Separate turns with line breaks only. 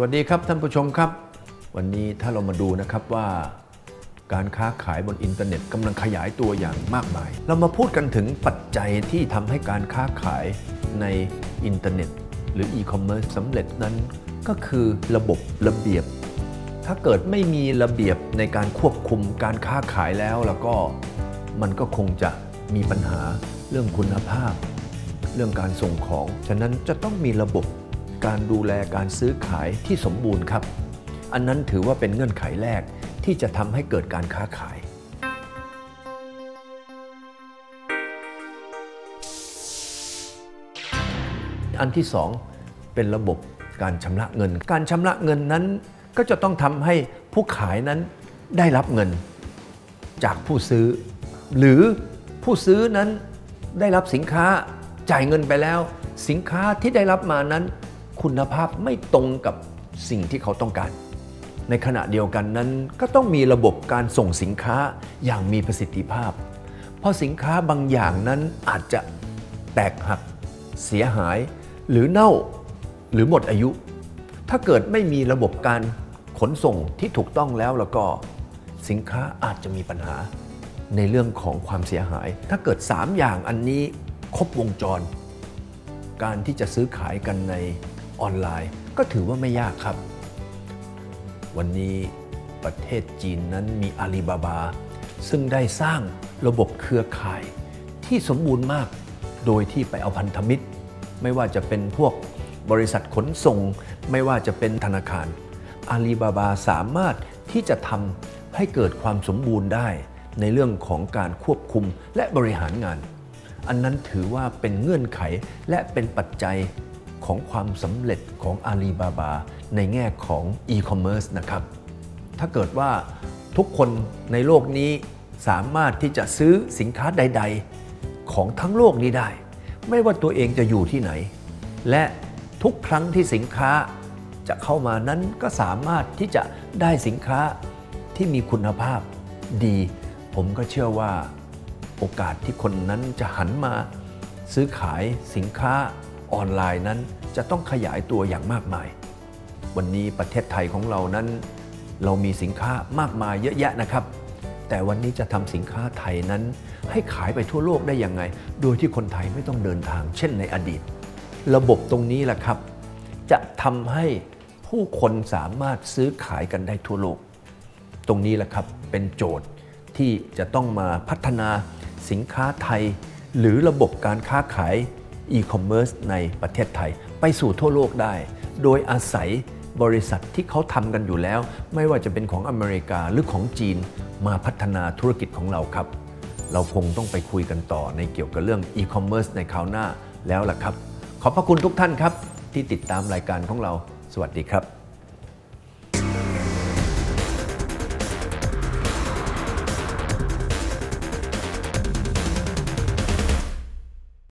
สวัสดีครับท่านผู้ชมครับ วันนี้ถ้าเรามาดูนะครับว่า การค้าขายบนอินเทอร์เน็ตกำลังขยายตัวอย่างมากมาย เรามาพูดกันถึงปัจจัยที่ทำให้การค้าขายในอินเทอร์เน็ต หรืออีคอมเมิร์ซสำเร็จนั้น ก็คือระบบระเบียบ ถ้าเกิดไม่มีระเบียบในการควบคุมการค้าขายแล้วแล้วก็มันก็คงจะมีปัญหาเรื่องคุณภาพ เรื่องการส่งของ ฉะนั้นจะต้องมีระบบการดูแลการซื้อขายที่สมบูรณ์ครับ อันนั้นถือว่าเป็นเงื่อนไขแรก ที่จะทำให้เกิดการค้าขาย อันที่สองเป็นระบบการชำระเงิน การชำระเงินนั้นก็จะต้องทำให้ผู้ขายนั้นได้รับเงินจากผู้ซื้อ หรือผู้ซื้อนั้นได้รับสินค้าจ่ายเงินไปแล้ว สินค้าที่ได้รับมานั้น คุณภาพไม่ตรงกับสิ่งที่เขาต้องการ ในขณะเดียวกันนั้น ก็ต้องมีระบบการส่งสินค้าอย่างมีประสิทธิภาพ เพราะสินค้าบางอย่างนั้นอาจจะแตกหัก เสียหาย หรือเน่าหรือหมดอายุ ถ้าเกิดไม่มีระบบการขนส่งที่ถูกต้องแล้วแล้วก็สินค้าอาจจะมีปัญหาในเรื่องของความเสียหาย ถ้าเกิด 3 อย่างอันนี้ครบวงจร การที่จะซื้อขายกันในออนไลน์ ก็ถือว่าไม่ยากครับ วันนี้ประเทศจีนนั้นมีอาลีบาบา ซึ่งได้สร้างระบบเครือข่ายที่สมบูรณ์มาก โดยที่ไปเอาพันธมิตร ไม่ว่าจะเป็นพวกบริษัทขนส่ง ไม่ว่าจะเป็นธนาคาร อาลีบาบาสามารถที่จะทำให้เกิดความสมบูรณ์ได้ ในเรื่องของการควบคุมและบริหารงาน อันนั้นถือว่าเป็นเงื่อนไขและเป็นปัจจัย ของความสำเร็จของอาลีบาบาในแง่ของอีคอมเมิร์ซนะครับ ถ้าเกิดว่าทุกคนในโลกนี้สามารถที่จะซื้อสินค้าใด ๆ ของทั้งโลกนี้ได้ ไม่ว่าตัวเองจะอยู่ที่ไหน และทุกครั้งที่สินค้าจะเข้ามานั้นก็สามารถที่จะได้สินค้าที่มีคุณภาพดี ผมก็เชื่อว่าโอกาสที่คนนั้นจะหันมาซื้อขายสินค้า ออนไลน์นั้นจะต้องขยายตัวอย่างมากมาย วันนี้ประเทศไทยของเรานั้น เรามีสินค้ามากมายเยอะแยะนะครับ แต่วันนี้จะทำสินค้าไทยนั้น ให้ขายไปทั่วโลกได้ยังไง โดยที่คนไทยไม่ต้องเดินทาง เช่นในอดีต ระบบตรงนี้แหละครับ จะทำให้ผู้คนสามารถซื้อขายกันได้ทั่วโลก ตรงนี้แหละครับเป็นโจทย์ที่จะต้องมาพัฒนาสินค้าไทย หรือระบบการค้าขาย อีคอมเมิร์ซในประเทศไทย ไปสู่ทั่วโลกได้ โดยอาศัยบริษัทที่เขาทำกันอยู่แล้ว ไม่ว่าจะเป็นของอเมริกาหรือของจีนมาพัฒนาธุรกิจของเราครับ เราคงต้องไปคุยกันต่อในเกี่ยวกับเรื่องอีคอมเมิร์ซในคราวหน้าแล้วล่ะครับ ขอบพระคุณทุกท่านครับ ที่ติดตามรายการของเรา สวัสดีครับ